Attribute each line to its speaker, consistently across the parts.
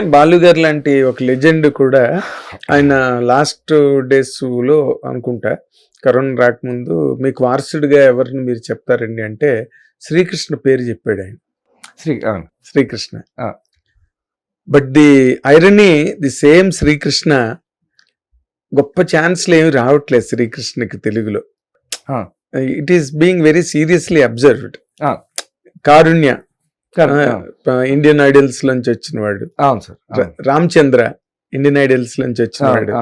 Speaker 1: బాలు గారు లాంటి ఒక లెజెండ్ కూడా ఆయన లాస్ట్ డేస్లో అనుకుంటా కరోనా రాకముందు మీకు వారసుడిగా ఎవరిని మీరు చెప్తారండి అంటే శ్రీకృష్ణ పేరు చెప్పాడు ఆయన
Speaker 2: Sri
Speaker 1: Srikrishna. But the irony the same Srikrishna గొప్ప ఛాన్స్లు ఏమి రావట్లేదు శ్రీకృష్ణకి తెలుగులో. It is being very seriously observed. Karunya. Indian Idols నుంచి వచ్చిన వాడు.
Speaker 2: అవును సార్
Speaker 1: రామచంద్ర ఇండియన్ ఐడల్స్ నుంచి వచ్చిన వాడు.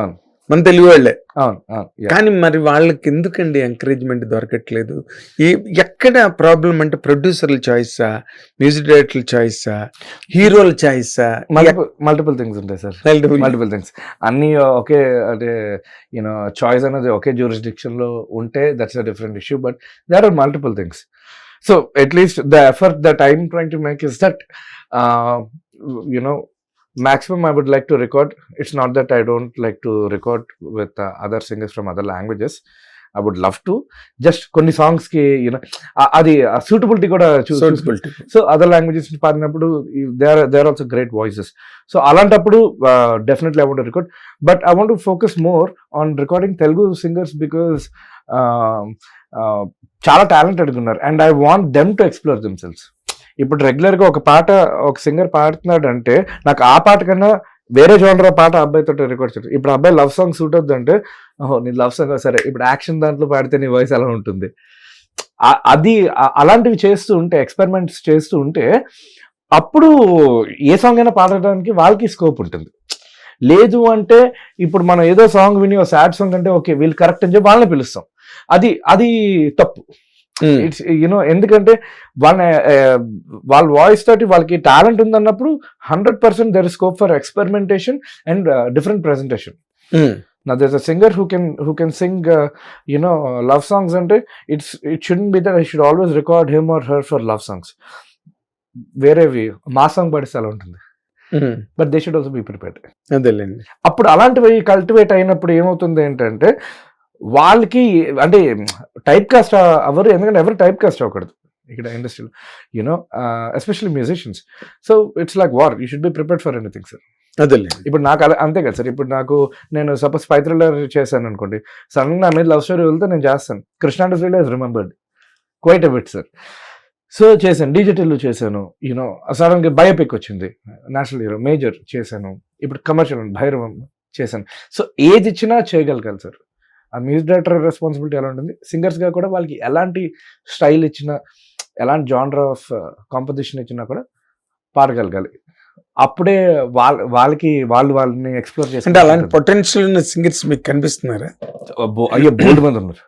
Speaker 1: మన తెలుగు వాళ్ళే. కానీ మరి వాళ్ళకి ఎందుకండి ఎంకరేజ్మెంట్ దొరకట్లేదు? ఈ ఎక్కడ ప్రాబ్లం అంటే ప్రొడ్యూసర్ల చాయిసా మ్యూజిక్ డైరెక్టర్ల చాయిసా హీరోల చాయిసా
Speaker 2: మల్టిపుల్ థింగ్స్ ఉంటాయి సార్ మల్టిపుల్ థింగ్స్ అన్ని ఒకే అంటే యూనో చాయిస్ అనేది ఒకే జ్యూరిస్డిక్షన్లో ఉంటే that's a different issue but there are multiple things so at least the effort that I'm trying to make is that you know maximum i would like to record. It's not that i don't like to record with uh, other singers from other languages. I would love to. Just కొన్ని సాంగ్స్కి you know అది suitability కూడా చూ- చూసుకుంటే so other languages పాడినప్పుడు they are they are also great voices so అలాంటప్పుడు definitely I want record but I want focus more on recording Telugu singers because చాలా టాలెంటెడ్గా ఉన్నారు. And I want them to explore themselves ఇప్పుడు రెగ్యులర్గా ఒక పాట ఒక సింగర్ పాడుతున్నాడు అంటే నాకు ఆ పాట కన్నా వేరే జోనర్ పాట అబ్బాయితో రికార్డ్ చేయడం ఇప్పుడు అబ్బాయి లవ్ సాంగ్ సూట్ అవుతుంది అంటే ఓహో నీ లవ్ సాంగ్ సరే ఇప్పుడు యాక్షన్ దాంట్లో పాడితే నీ వాయిస్ ఎలా ఉంటుంది. అది అలాంటివి చేస్తూ ఉంటే ఎక్స్పెరిమెంట్స్ చేస్తూ ఉంటే అప్పుడు ఏ సాంగ్ అయినా పాడడానికి వాళ్ళకి స్కోప్ ఉంటుంది. లేదు అంటే ఇప్పుడు మనం ఏదో సాంగ్ విని సాడ్ సాంగ్ అంటే ఓకే వీళ్ళు కరెక్ట్ అని చెప్పి వాళ్ళని పిలుస్తాం. అది అది తప్పు. ఇట్స్ యూనో ఎందుకంటే వాళ్ళ వాళ్ళ వాయిస్ తోటి వాళ్ళకి talent ఉందన్నప్పుడు hundred percent there scope for experimentation and different presentation నా there a singer who can who can sing you know love songs అంటే it's it should be that I should always record him or her for love songs వేరేవి మా సాంగ్ పడిస్తే అలా ఉంటుంది. But they should also be prepared
Speaker 1: అదేలేండి.
Speaker 2: అప్పుడు అలాంటివి కల్టివేట్ అయినప్పుడు ఏమవుతుంది ఏంటంటే వాళ్ళకి అంటే టైప్ కాస్ట్ అవ్వరు. ఎందుకంటే ఎవరు టైప్ కాస్ట్ అవ్వకూడదు. ఇక్కడ ఇండస్ట్రీలో you know especially musicians so it's like war you should be prepared for anything sir
Speaker 1: అదేలేండి.
Speaker 2: ఇప్పుడు నాకు అలా అంతే కదా సార్ ఇప్పుడు నాకు నేను సపోజ్ ఫైవ్ థ్రిల్లర్ చేశాను అనుకోండి. సడన్ నా మీద లవ్ స్టోరీ వెళ్తే నేను చేస్తాను. కృష్ణాండ శ్రీలో is remembered quite a bit sir so చేశాను. డిజిటల్ చేశాను. యూనో సడన్గా బయోపిక్ వచ్చింది. నేషనల్ హీరో మేజర్ చేశాను. ఇప్పుడు కమర్షియల్ భైరవం చేశాను. సో ఏది ఇచ్చినా చేయగలగాలి సార్ ఆ మ్యూజిక్ డైరెక్టర్ రెస్పాన్సిబిలిటీ ఎలా ఉంటుంది? సింగర్స్గా కూడా వాళ్ళకి ఎలాంటి స్టైల్ ఇచ్చినా ఎలాంటి జానర్ ఆఫ్ కాంపోజిషన్ ఇచ్చినా కూడా పాడగలగాలి అప్పుడే వాళ్ళ వాళ్ళకి వాళ్ళు వాళ్ళని ఎక్స్ప్లోర్ చేసి
Speaker 1: అంటే అలాంటి పొటెన్షియల్ ఉన్న సింగర్స్ మీకు కనిపిస్తున్నారా?
Speaker 2: అయ్యో బోల్డ్ మంది ఉన్నారు.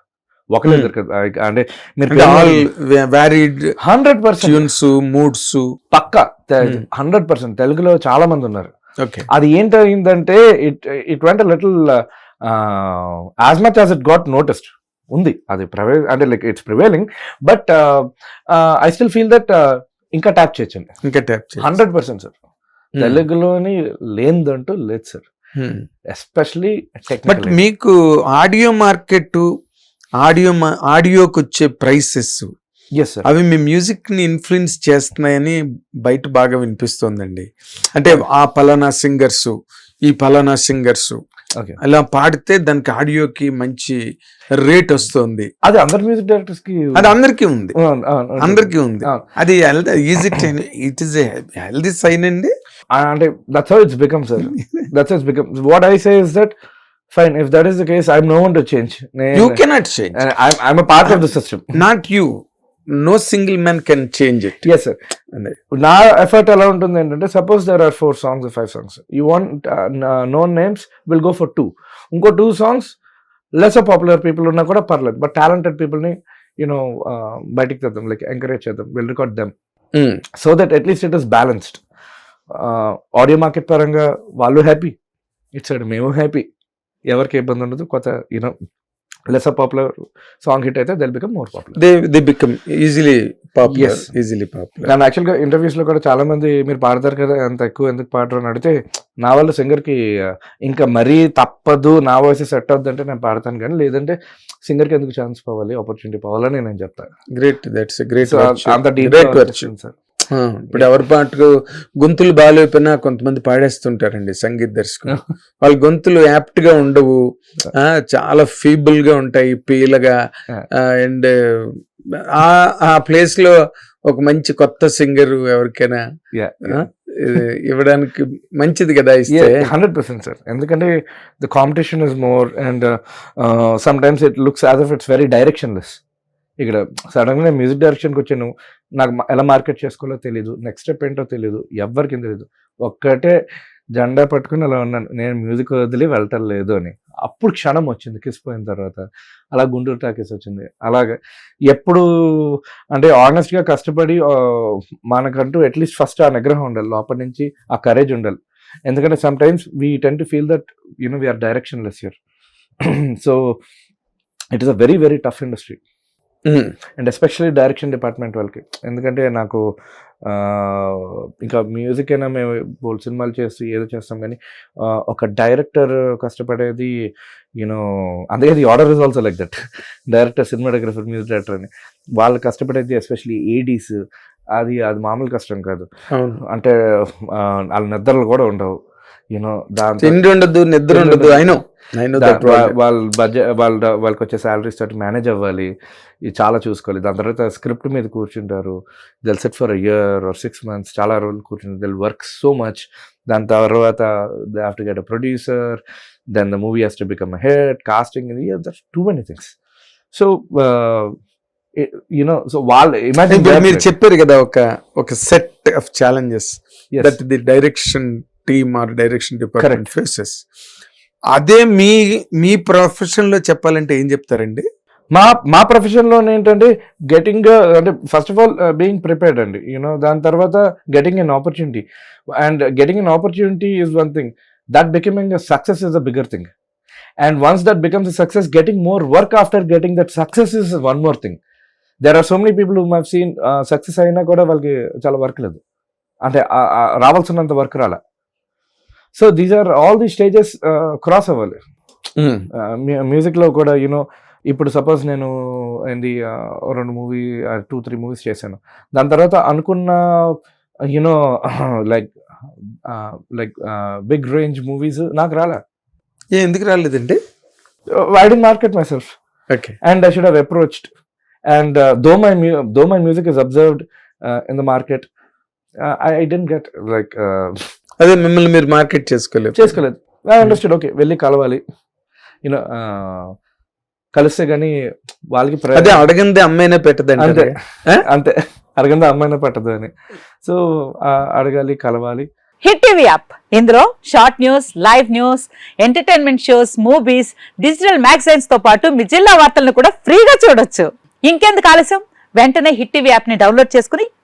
Speaker 2: ఒకటే
Speaker 1: Hmm.
Speaker 2: అంటే మీరు
Speaker 1: varied
Speaker 2: hundred percent.
Speaker 1: Tunes moods
Speaker 2: పక్క.
Speaker 1: Hmm.
Speaker 2: Hundred percent. తెలుగులో చాలా మంది ఉన్నారు.
Speaker 1: ఓకే.
Speaker 2: అది ఏంటంటే it it went little as much as it got noticed ఉంది. అది ప్రవే అంటే like it's prevailing but I still feel that ఇంకా ట్యాప్ చేయొచ్చండి.
Speaker 1: ఇంకా ట్యాప్
Speaker 2: హండ్రెడ్ పర్సెంట్ సార్ తెలుగులోని లేనిదంటూ లేదు సార్ ఎస్పెషలీ
Speaker 1: బట్ మీకు ఆడియో మార్కెట్ ఆడియో ఆడియోకి వచ్చే ప్రైసెస్ అవి మీ మ్యూజిక్ని ఇన్ఫ్లుయెన్స్ చేస్తున్నాయని బయట బాగా వినిపిస్తోందండి. అంటే ఆ పలానా సింగర్స్ ఈ పలానా సింగర్స్. అలా పాడితే దానికి ఆడియోకి మంచి రేట్ వస్తుంది.
Speaker 2: అది అందరు మ్యూజిక్ డైరెక్టర్స్కి
Speaker 1: అది అందరికీ ఉంది. అందరికీ ఉంది. అది easy it is healthy sign అండి?
Speaker 2: అంటే that's how it's become sir that's it's become what I say is that fine if that is the case I'm no one to change
Speaker 1: you cannot change
Speaker 2: I'm part of the system
Speaker 1: not you no single man can change it
Speaker 2: yes sir నా effort ఎలా ఉంటుంది ఏంటంటే suppose there are four songs five songs you want known names will go for two ఇంకో two songs less popular people ఉన్నా కూడా పర్లేదు but talented పీపుల్ని you know బయటికి తెద్దాం లైక్ ఎంకరేజ్ చేద్దాం will record them so that at least it is balanced audio market పరంగా వాళ్ళు హ్యాపీ ఇట్ సైడ్ మేము హ్యాపీ ఎవరికి ఇబ్బంది ఉండదు కొత్త you know less popular song hit అయితే they'll become more popular
Speaker 1: they they become easily popular. Easily popular
Speaker 2: నేను యాక్చువల్గా ఇంటర్వ్యూస్లో కూడా చాలా మంది మీరు పాడతారు కదా అంత ఎక్కువ ఎందుకు పాడరు? అని అడిగితే నా వల్ల సింగర్కి ఆ, ఇంకా మరీ తప్పదు నా వాయిస్ సెట్ అవుద్ది అంటే నేను పాడతాను కానీ లేదంటే సింగర్కి ఎందుకు ఛాన్స్ పోవాలి ఆపర్చునిటీ పోవాలని నేను చెప్తాను.
Speaker 1: గ్రేట్ దట్స్ గ్రేట్
Speaker 2: అంత డీప్
Speaker 1: ఆ, ఇప్పుడు ఎవరి పాటకు గొంతులు బాగాలేకపోయినా కొంతమంది పాడేస్తుంటారండి సంగీత దర్శకులు. వాళ్ళ గొంతులు యాప్ట్గా ఉండవు చాలా ఫీబుల్గా ఉంటాయి పీలగా. అండ్ ఆ ఆ ప్లేస్లో ఒక మంచి కొత్త సింగర్ ఎవరికైనా ఇవ్వడానికి మంచిది కదా ఇస్తే.
Speaker 2: Hundred percent sir. ఎందుకంటే the competition is more and sometimes it looks as it's very directionless. ఇక్కడ సడన్గా నేను మ్యూజిక్ డైరెక్షన్కి వచ్చాను. నాకు ఎలా మార్కెట్ చేసుకోవాలో తెలియదు నెక్స్ట్ స్టెప్ ఏంటో తెలియదు ఎవరికి తెలియదు ఒక్కటే జెండా పట్టుకుని అలా ఉన్నాను. నేను మ్యూజిక్ వదిలి వెళ్ళటం లేదు అని. అప్పుడు క్షణం వచ్చింది కిసిపోయిన తర్వాత. అలా గుంటూరు టాకీస్ వచ్చింది. అలాగే ఎప్పుడు అంటే ఆనెస్ట్గా కష్టపడి మనకంటూ అట్లీస్ట్ ఫస్ట్ ఆ నిగ్రహం ఉండాలి. లోపల నుంచి ఆ కరేజ్ ఉండాలి. ఎందుకంటే sometimes we tend to feel that you know we're directionless here so it is a very very tough industry and especially direction department వాళ్ళకి. ఎందుకంటే నాకు ఇంకా మ్యూజిక్ అయినా మేము బోల్ సినిమాలు చేసి ఏదో చేస్తాం కానీ ఒక డైరెక్టర్ కష్టపడేది యూనో అందుకే the order is also like that director cinematographer music director అని. వాళ్ళు కష్టపడేది ఎస్పెషల్లీ ఏడీస్ అది అది మామూలు కష్టం కాదు. అంటే వాళ్ళ నిద్రలు కూడా ఉండవు. యూనో దాంతో
Speaker 1: తిండి ఉండదు నిద్ర ఉండదు అయినో
Speaker 2: వాళ్ళ బడ్జెట్ వాళ్ళ వాళ్ళకి వచ్చే శాలరీస్ తోటి మేనేజ్ అవ్వాలి. ఇది చాలా చూసుకోవాలి. దాని తర్వాత స్క్రిప్ట్ మీద కూర్చుంటారు. They'll set for year or six months చాలా రోజులు కూర్చుంటారు. దెల్ వర్క్ సో మచ్ దాని తర్వాత they have to get a producer then the movie has to become head casting too many things so you know so వాళ్ళు
Speaker 1: ఇప్పుడు మీరు
Speaker 2: imagine
Speaker 1: చెప్పారు కదా ఒక ఒక set of challenges that the direction team or direction department faces అదే మీ మీ ప్రొఫెషన్లో చెప్పాలంటే ఏం చెప్తారండి?
Speaker 2: మా మా ప్రొఫెషన్లో ఏంటంటే గెటింగ్ అంటే first of all being prepared అండి. యూనో దాని తర్వాత getting an opportunity and getting an opportunity is one thing that becoming success is a bigger thing and once that becomes a success getting more work after getting that success is one more thing there are so many people who have seen success అయినా కూడా వాళ్ళకి చాలా work లేదు. అంటే రావాల్సినంత work రాలే. So these are all the stages cross అవ్వాలి మ్యూజిక్లో కూడా యూనో ఇప్పుడు సపోజ్ నేను ఏంది ఆ, రెండు మూవీ టూ త్రీ మూవీస్ చేశాను. దాని తర్వాత అనుకున్న you know like like big range movies నాకు రాలే.
Speaker 1: ఏ ఎందుకు రాలేదండి?
Speaker 2: I D market myself
Speaker 1: okay
Speaker 2: and I should have approached and though my though my music is observed in the market I didn't get like
Speaker 1: అదే మిమ్మల్ని మీరు market చేసుకోలేదు.
Speaker 2: చేసుకోలేదు అండర్స్టూడ్ ఓకే వెళ్ళి కలవాలి. యూనో కలిస్తే కానీ వాళ్ళకి
Speaker 1: అదే అడగంది అమ్మాయినే పెట్టదండి
Speaker 2: అంతే? అంతే. అరగంద అమ్మాయినా పట్టదు అని సో అడగాలి కలవాలి.
Speaker 3: హిట్ టీవీ యాప్ ఇందులో short news live news entertainment shows movies digital మ్యాగజైన్స్తో పాటు మీ జిల్లా వార్తలను కూడా ఫ్రీగా చూడొచ్చు. ఇంకెందుకు ఆలస్యం? వెంటనే హిట్ టీవీ యాప్ని డౌన్లోడ్ చేసుకుని